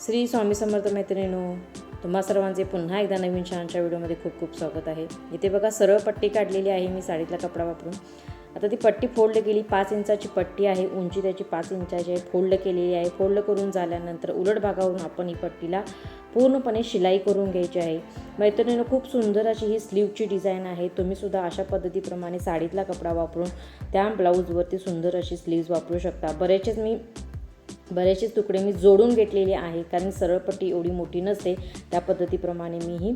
श्री स्वामी समर्थ मैत्रिणीनो तुम्हा सर्वांचे पुन्हा एकदा नवीन छानच्या व्हिडिओमध्ये खूप खूप स्वागत आहे. इथे बघा सरळ पट्टी काढलेली आहे मी साडीतला कपडा वापरून. आता ती पट्टी फोल्ड केली पाच इंचाची पट्टी आहे उंची त्याची पाच इंचाची आहे फोल्ड केलेली आहे. फोल्ड करून झाल्यानंतर उलट भागावरून आपण ही पट्टीला पूर्णपणे शिलाई करून घ्यायची आहे. मैत्रिणीनं खूप सुंदर अशी ही स्लीवची डिझाईन आहे. तुम्हीसुद्धा अशा पद्धतीप्रमाणे साडीतला कपडा वापरून त्या ब्लाऊजवरती सुंदर अशी स्लीव्ज वापरू शकता. बरेचसेच मी बरेचसे तुकडे मी जोडून घेतलेले आहे कारण सरळ पट्टी एवढी मोठी नसते. त्या पद्धतीप्रमाणे मी ही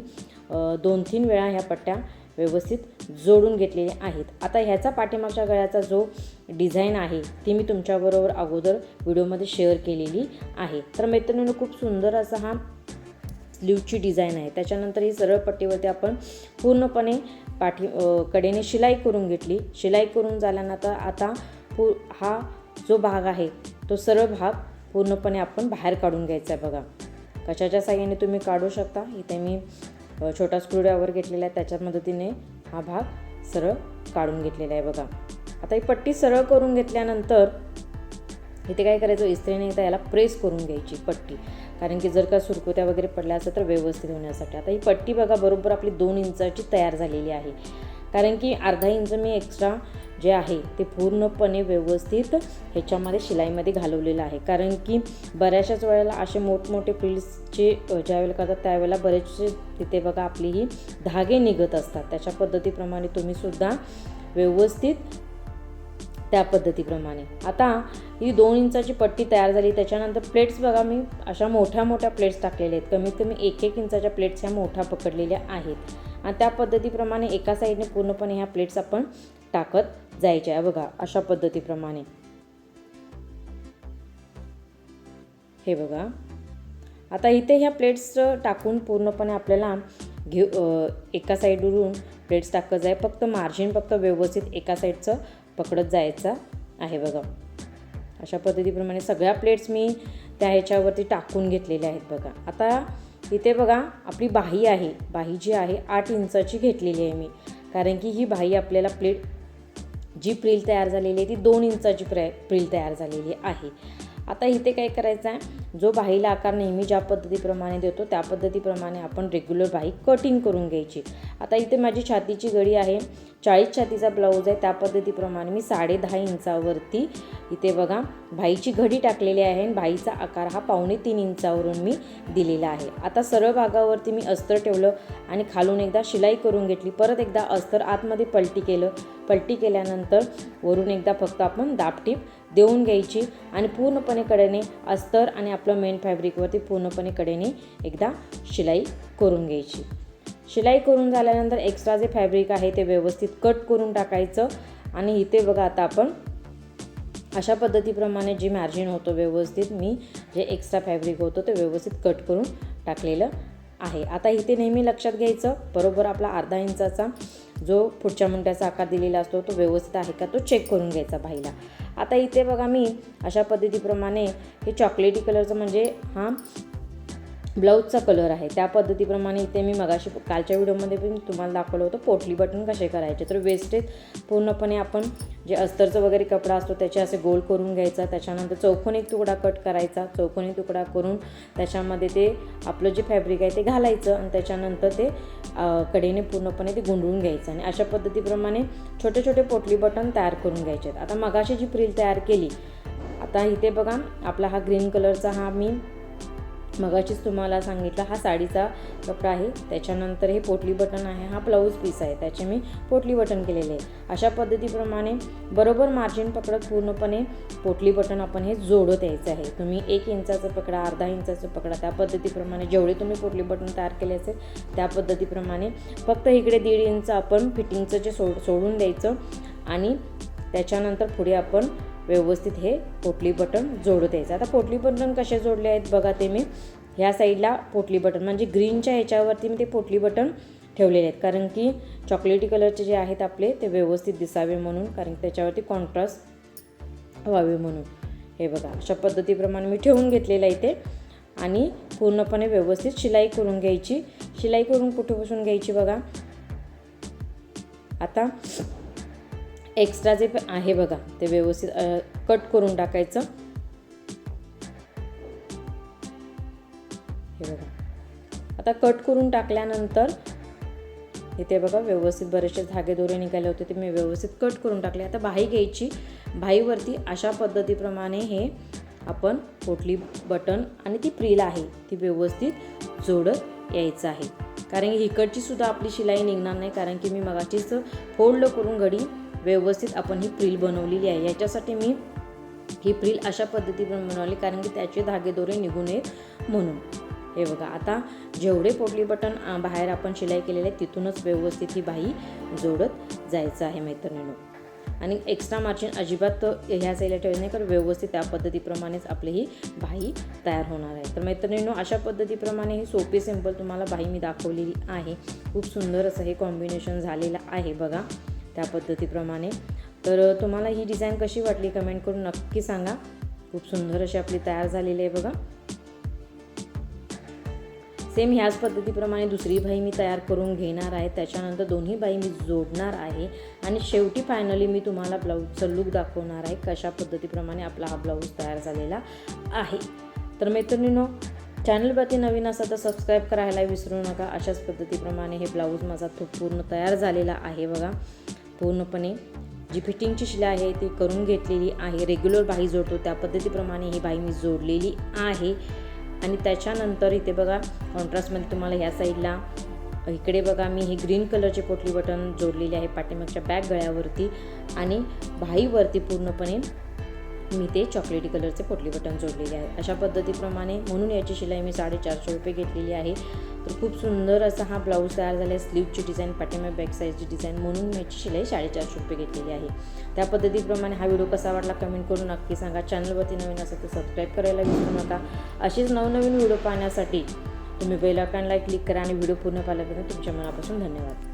दोन तीन वेळा ह्या पट्ट्या व्यवस्थित जोडून घेतलेल्या आहेत. आता ह्याचा पाठीमागच्या गळ्याचा जो डिझाईन आहे ती मी तुमच्याबरोबर अगोदर व्हिडिओमध्ये शेअर केलेली आहे. तर मैत्रिणीनं खूप सुंदर असा हा स्लीवची डिझाईन आहे. त्याच्यानंतर ही सरळ पट्टीवरती आपण पूर्णपणे पाठी कडेने शिलाई करून घेतली. शिलाई करून झाल्यानंतर आता पू हा जो भाग आहे तो सरळ भाग पूर्णपणे आपण बाहेर काढून घ्यायचा आहे बघा. कशाच्या साह्याने तुम्ही काढू शकता? इथे मी छोटा स्क्रूड्रायवर घेतलेला आहे. त्याच्या मदतीने हा भाग सरळ काढून घेतलेला आहे बघा. आता ही पट्टी सरळ करून घेतल्यानंतर इथे काय करायचं? इस्त्रीने एकदा याला प्रेस करून घ्यायची पट्टी. कारण की जर का सुरकुत्या वगैरे पडल्या असेल तर व्यवस्थित होण्यासाठी. आता ही पट्टी बघा बरोबर आपली दोन इंचाची तयार झालेली आहे. कारण की अर्धा इंच मी एक्स्ट्रा जे आहे ते पूर्णपणे व्यवस्थित ह्याच्यामध्ये शिलाईमध्ये घालवलेलं आहे. कारण की बऱ्याचशाच वेळेला असे मोठमोठे फ्रिल्सचे ज्यावेळेला करतात त्यावेळेला बरेचसे तिथे बघा आपली ही धागे निघत असतात. त्याच्या पद्धतीप्रमाणे तुम्हीसुद्धा व्यवस्थित त्या पद्धतीप्रमाणे. आता ही दोन इंचाची पट्टी तयार झाली. त्याच्यानंतर प्लेट्स बघा मी अशा मोठ्या मोठ्या प्लेट्स टाकलेल्या आहेत. कमीत कमी एक एक इंचाच्या प्लेट्स ह्या मोठ्या पकडलेल्या आहेत. आणि त्या पद्धतीप्रमाणे एका साईडने पूर्णपणे ह्या प्लेट्स आपण टाकत जायच्या. आहे बघा अशा पद्धतीप्रमाणे. हे बघा. आता इथे ह्या प्लेट्स टाकून पूर्णपणे आपल्याला घेऊ एका साईडवरून प्लेट्स टाकत जाय. फक्त मार्जिन फक्त व्यवस्थित एका साईडचं पकडत जायचं आहे बघा. अशा पद्धतीप्रमाणे सगळ्या प्लेट्स मी त्या ह्याच्यावरती टाकून घेतलेल्या आहेत बघा. आता इथे बघा आपली बाही आहे. बाही जी आहे आठ इंचाची घेतलेली आहे मी. कारण की ही बाही आपल्याला प्लेट जी प्रिल तयार झालेली आहे ती दोन इंचाची प्र प्रिल तयार झालेली आहे. आता इथे काय करायचं आहे? जो बाहीला आकार नेहमी ज्या पद्धतीप्रमाणे देतो त्या पद्धतीप्रमाणे आपण रेग्युलर बाही कटिंग करून घ्यायची. आता इथे माझी छातीची गळी आहे चाळीस छातीचा ब्लाऊज आहे त्या पद्धतीप्रमाणे मी साडे दहा इंचावरती इथे बघा भाईची घडी टाकलेली आहे आणि भाईचा आकार हा पावणे तीन इंचावरून मी दिलेला आहे. आता सरळ भागावरती मी अस्तर ठेवलं आणि खालून एकदा शिलाई करून घेतली. परत एकदा अस्तर आतमध्ये पलटी केलं. पलटी केल्यानंतर वरून एकदा फक्त आपण दापटीप देऊन घ्यायची आणि पूर्णपणे कडेने अस्तर आणि आपलं मेन फॅब्रिकवरती पूर्णपणे कडेने एकदा शिलाई करून घ्यायची. शिलाई करून झाल्यानंतर एक्स्ट्रा जे फॅब्रिक आहे ते व्यवस्थित कट करून टाकायचं. आणि इथे बघा आता आपण अशा पद्धतीप्रमाणे जे मार्जिन होतं व्यवस्थित मी जे एक्स्ट्रा फॅब्रिक होतं ते व्यवस्थित कट करून टाकलेलं आहे. आता इथे नेहमी लक्षात घ्यायचं बरोबर आपला अर्धा इंचाचा जो पुढच्या मुंड्याचा आकार दिलेला असतो तो व्यवस्थित आहे का तो चेक करून घ्यायचा बाईला. आता इथे बघा मी अशा पद्धतीप्रमाणे हे चॉकलेटी कलरचं म्हणजे हा ब्लाऊजचा कलर आहे. त्या पद्धतीप्रमाणे इथे मी मगाशी कालच्या व्हिडिओमध्ये पण तुम्हाला दाखवलं होतं पोटली बटन कसे करायचे. तर वेस्टेज पूर्णपणे आपण जे अस्तरचं वगैरे कपडा असतो त्याचे असे गोल करून घ्यायचा. त्याच्यानंतर चौकोनी तुकडा कट करायचा. चौकोनी तुकडा करून त्याच्यामध्ये ते आपलं जे फॅब्रिक आहे ते घालायचं आणि त्याच्यानंतर ते कडेने पूर्णपणे ते गुंडळून घ्यायचं आणि अशा पद्धतीप्रमाणे छोटे छोटे पोटली बटन तयार करून घ्यायचे आहेत. आता मगाशी जी प्रिल तयार केली आता इथे बघा आपला हा ग्रीन कलरचा हा मी मगाशीच तुम्हाला सांगितलं हा साडीचा कपडा आहे. त्याच्यानंतर हे पोटली बटन आहे हा ब्लाऊज पीस आहे. त्याचे मी पोटली बटन केलेले आहे. अशा पद्धतीप्रमाणे बरोबर मार्जिन पकडत पूर्णपणे पोटली बटन आपण हे जोडत यायचं आहे. तुम्ही एक इंचाचं पकडा अर्धा इंचाचं पकडा त्या पद्धतीप्रमाणे जेवढे तुम्ही पोटली बटन तयार केले असेल त्या पद्धतीप्रमाणे फक्त इकडे दीड इंच आपण फिटिंगचं जे सोड सोडून द्यायचं आणि त्याच्यानंतर पुढे आपण व्यवस्थित हे पोटली बटन जोडू द्यायचं. आता पोटली बटन कसे जोडले आहेत बघा ते मी ह्या साईडला पोटली बटन म्हणजे ग्रीनच्या ह्याच्यावरती मी ते पोटली बटन ठेवलेले आहेत. कारण की चॉकलेटी कलरचे जे आहेत आपले ते व्यवस्थित दिसावे म्हणून कारण की त्याच्यावरती कॉन्ट्रास्ट व्हावे म्हणून. हे बघा अशा पद्धतीप्रमाणे मी ठेवून घेतलेलं आहे ते. आणि पूर्णपणे व्यवस्थित शिलाई करून घ्यायची. शिलाई करून कुठे बसून घ्यायची बघा. आता एक्स्ट्रा जे आहे बघा ते व्यवस्थित कट करून टाकायचं. हे बघा. आता कट करून टाकल्यानंतर इथे बघा व्यवस्थित बरेचसे धागे दोरे निघाले होते ते मी व्यवस्थित कट करून टाकले. आता बाही घ्यायची. बाहीवरती अशा पद्धतीप्रमाणे हे आपण पोटली बटन आणि ती प्रिल आहे ती व्यवस्थित जोडत यायचं आहे. कारण की इकडची सुद्धा आपली शिलाई निघणार नाही कारण की मी मगाचीच फोल्ड करून घडी व्यवस्थित आपण ही प्रिल बनवलेली आहे. याच्यासाठी मी ही प्रिल अशा पद्धतीने बनवली कारण की त्याचे धागेदोरे निघू नयेत म्हणून. हे बघा आता जेवढे पोटली बटन बाहेर आपण शिलाई केलेले आहे तिथूनच व्यवस्थित ही बाही जोडत जायचं आहे मैत्रिणीनं. आणि एक्स्ट्रा मार्जिन अजिबात ह्या साईडला ठेवायचं नाही कारण व्यवस्थित त्या पद्धतीप्रमाणेच आपली ही बाही तयार होणार आहे. तर मैत्रिणींनो अशा पद्धतीप्रमाणे ही सोपी सिंपल तुम्हाला बाही मी दाखवलेली आहे. खूप सुंदर असं हे कॉम्बिनेशन झालेलं आहे बघा. त्या पद्धतीप्रमाणे. तर तुम्हाला ही डिझाईन कशी वाटली कमेंट करून नक्की सांगा. खूप सुंदर अशी आपली तयार झालेली आहे बघा. सेम ह्याच पद्धतीप्रमाणे दुसरी बाई मी तयार करून घेणार आहे. त्याच्यानंतर दोन्ही बाई मी जोडणार आहे. आणि शेवटी फायनली मी तुम्हाला ब्लाऊजचा लुक दाखवणार आहे. कशा पद्धतीप्रमाणे आपला हा ब्लाऊज तयार झालेला आहे. तर मैत्रिणीनो चॅनलवरती नवीन असा तर सबस्क्राईब करायला विसरू नका. अशाच पद्धतीप्रमाणे हे ब्लाऊज माझा तो पूर्ण तयार झालेला आहे बघा. पूर्णपणे जी फिटिंगची शिलाई आहे ती करून घेतलेली आहे. रेग्युलर बाही जोडतो त्या पद्धतीप्रमाणे ही बाही मी जोडलेली आहे. आणि त्याच्यानंतर इथे बघा कॉन्ट्रास्टमध्ये तुम्हाला ह्या साईडला इकडे बघा मी हे ग्रीन कलरचे पोटली बटन जोडलेले आहे पाठीमागच्या बॅक गळ्यावरती. आणि बाहीवरती पूर्णपणे मी ते चॉकलेटी कलरचे पोटली बटन जोडलेले आहे. अशा पद्धतीप्रमाणे म्हणून याची शिलाई मी साडेचारशे रुपये घेतलेली आहे. तर खूप सुंदर असा हा ब्लाऊज तयार झाला आहे स्लीवची डिझाईन पाठीमा बॅक साईजची डिझाईन म्हणून मी याची शिलाई साडेचारशे रुपये घेतलेली आहे. त्या पद्धतीप्रमाणे हा व्हिडिओ कसा वाटला कमेंट करून नक्की सांगा. चॅनलवरती नवीन असेल तर सबस्क्राईब करायला विसरू नका. अशीच नवनवीन व्हिडिओ पाहण्यासाठी तुम्ही बेल आयकॉनला क्लिक करा आणि व्हिडिओ पूर्ण पाहिल्याबद्दल तुमच्या मनापासून धन्यवाद.